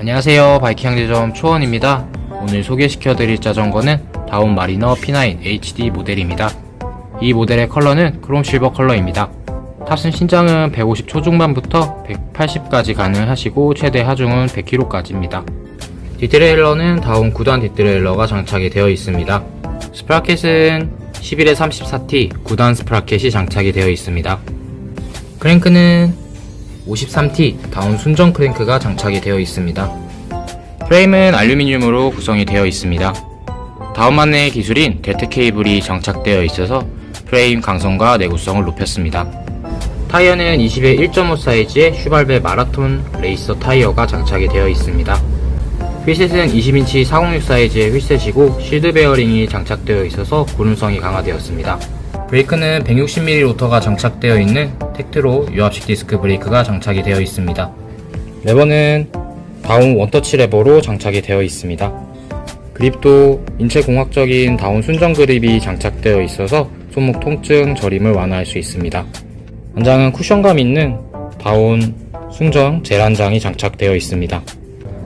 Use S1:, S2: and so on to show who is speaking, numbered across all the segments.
S1: 안녕하세요. 바이킹 항제점 초원입니다. 오늘 소개시켜드릴 자전거는 다운 마리너 P9 HD 모델입니다. 이 모델의 컬러는 크롬 실버 컬러입니다. 탑승 신장은 150 초중반부터 180까지 가능하시고 최대 하중은 100kg까지입니다. 디트레일러는 다운 9단 디트레일러가 장착이 되어 있습니다. 스프라켓은 11에 34T 9단 스프라켓이 장착이 되어 있습니다. 크랭크는 53T 다운 순정 크랭크가 장착이 되어 있습니다. 프레임은 알루미늄으로 구성이 되어 있습니다. 다운만의 기술인 델트 케이블이 장착되어 있어서 프레임 강성과 내구성을 높였습니다. 타이어는 20에 1.5 사이즈의 슈발베 마라톤 레이서 타이어가 장착이 되어 있습니다. 휠셋은 20인치 406 사이즈의 휠셋이고 실드 베어링이 장착되어 있어서 구름성이 강화되었습니다. 브레이크는 160mm 로터가 장착되어 있는 텍트로 유압식 디스크 브레이크가 장착이 되어 있습니다. 레버는 다운 원터치 레버로 장착이 되어 있습니다. 그립도 인체공학적인 다운 순정 그립이 장착되어 있어서 손목 통증 저림을 완화할 수 있습니다. 안장은 쿠션감 있는 다운 순정 젤 안장이 장착되어 있습니다.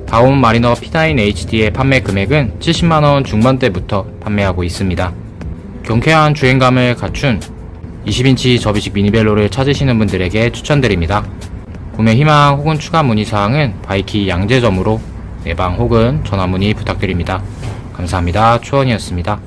S1: 다운 마리너 P9 HD의 판매 금액은 70만원 중반대부터 판매하고 있습니다. 경쾌한 주행감을 갖춘 20인치 접이식 미니벨로를 찾으시는 분들에게 추천드립니다. 구매 희망 혹은 추가 문의 사항은 바이키 양재점으로 내방 혹은 전화 문의 부탁드립니다. 감사합니다. 추원이었습니다.